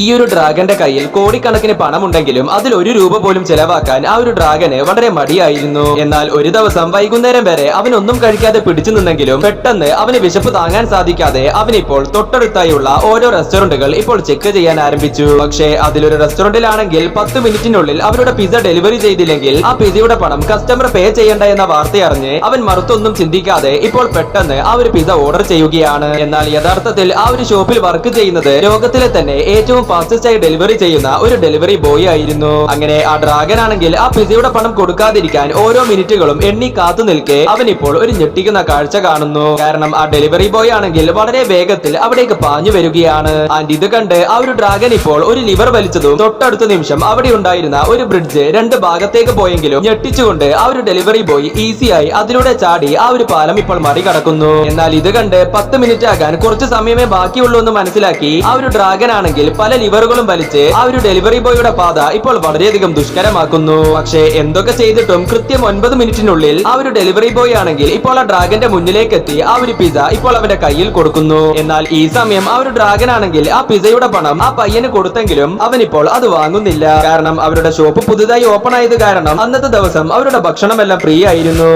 ഈ ഒരു ഡ്രാഗന്റെ കയ്യിൽ കോടിക്കണക്കിന് പണമുണ്ടെങ്കിലും അതിൽ ഒരു രൂപ പോലും ചെലവാക്കാൻ ആ ഒരു ഡ്രാഗന് വളരെ മടിയായിരുന്നു. എന്നാൽ ഒരു ദിവസം വൈകുന്നേരം വരെ അവൻ ഒന്നും കഴിക്കാതെ പിടിച്ചു നിന്നെങ്കിലും പെട്ടെന്ന് അവന് വിശപ്പ് താങ്ങാൻ സാധിക്കാതെ അവനിപ്പോൾ തൊട്ടടുത്തായുള്ള ഓരോ റെസ്റ്റോറന്റുകൾ ഇപ്പോൾ ചെക്ക് ചെയ്യാൻ ആരംഭിച്ചു. പക്ഷേ അതിലൊരു റെസ്റ്റോറന്റിലാണെങ്കിൽ പത്ത് മിനിറ്റിനുള്ളിൽ അവരുടെ പിസ ഡെലിവറി ചെയ്തില്ലെങ്കിൽ ആ പിസയുടെ പണം കസ്റ്റമർ പേ ചെയ്യേണ്ട എന്ന വാർത്ത അറിഞ്ഞ് അവൻ മറുത്തൊന്നും ചിന്തിക്കാതെ ഇപ്പോൾ പെട്ടെന്ന് ആ ഒരു പിസ ഓർഡർ ചെയ്യുകയാണ്. എന്നാൽ യഥാർത്ഥത്തിൽ ആ ഒരു ഷോപ്പിൽ വർക്ക് ചെയ്യുന്നത് ലോകത്തിലെ തന്നെ ഏറ്റവും ഫാസ്റ്റസ്റ്റ് ആയി ഡെലിവറി ചെയ്യുന്ന ഒരു ഡെലിവറി ബോയ് ആയിരുന്നു. അങ്ങനെ ആ ഡ്രാഗൻ ആണെങ്കിൽ ആ പിസയുടെ പണം കൊടുക്കാതിരിക്കാൻ ഓരോ മിനിറ്റുകളും എണ്ണി കാത്തു നിൽക്കെ അവൻ ഇപ്പോൾ ഒരു ഞെട്ടിക്കുന്ന കാഴ്ച കാണുന്നു. കാരണം ആ ഡെലിവറി ബോയ് ആണെങ്കിൽ വളരെ വേഗത്തിൽ അവിടേക്ക് പാഞ്ഞു വരികയാണ്. ആൻഡ് ഇത് കണ്ട് ആ ഒരു ഡ്രാഗൻ ഇപ്പോൾ ഒരു ലിവർ വലിച്ചതും തൊട്ടടുത്ത നിമിഷം അവിടെ ഉണ്ടായിരുന്ന ഒരു ബ്രിഡ്ജ് രണ്ട് ഭാഗത്തേക്ക് പോയെങ്കിലും ഞെട്ടിച്ചുകൊണ്ട് ആ ഒരു ഡെലിവറി ബോയ് ഈസിയായി അതിലൂടെ ചാടി ആ ഒരു പാലം ഇപ്പോൾ മറികടക്കുന്നു. എന്നാൽ ഇത് കണ്ട് പത്ത് മിനിറ്റ് ആകാൻ കുറച്ച് സമയമേ ബാക്കിയുള്ളൂ എന്ന് മനസ്സിലാക്കി ആ ഒരു ഡ്രാഗൻ ആണെങ്കിൽ പല ലിവറുകളും വലിച്ച് ആ ഒരു ഡെലിവറി ബോയുടെ പാത ഇപ്പോൾ വളരെയധികം ദുഷ്കരമാക്കുന്നു. പക്ഷേ എന്തൊക്കെ ചെയ്തിട്ടും കൃത്യം ഒൻപത് മിനിറ്റിനുള്ളിൽ ആ ഒരു ഡെലിവറി ബോയ് ആണെങ്കിൽ ഇപ്പോൾ ആ ഡ്രാഗന്റെ മുന്നിലേക്ക് എത്തി ആ ഒരു പിസ ഇപ്പോൾ അവന്റെ കയ്യിൽ കൊടുക്കുന്നു. എന്നാൽ ഈ സമയം ആ ഒരു ഡ്രാഗൻ ആണെങ്കിൽ ആ പിസയുടെ പണം ആ പയ്യന് കൊടുത്തെങ്കിലും അവൻ ഇപ്പോൾ അത് വാങ്ങുന്നില്ല. കാരണം അവരുടെ ഷോപ്പ് പുതുതായി ഓപ്പൺ ആയത് കാരണം അന്നത്തെ ദിവസം അവരുടെ ഭക്ഷണമെല്ലാം ഫ്രീ ആയിരുന്നു.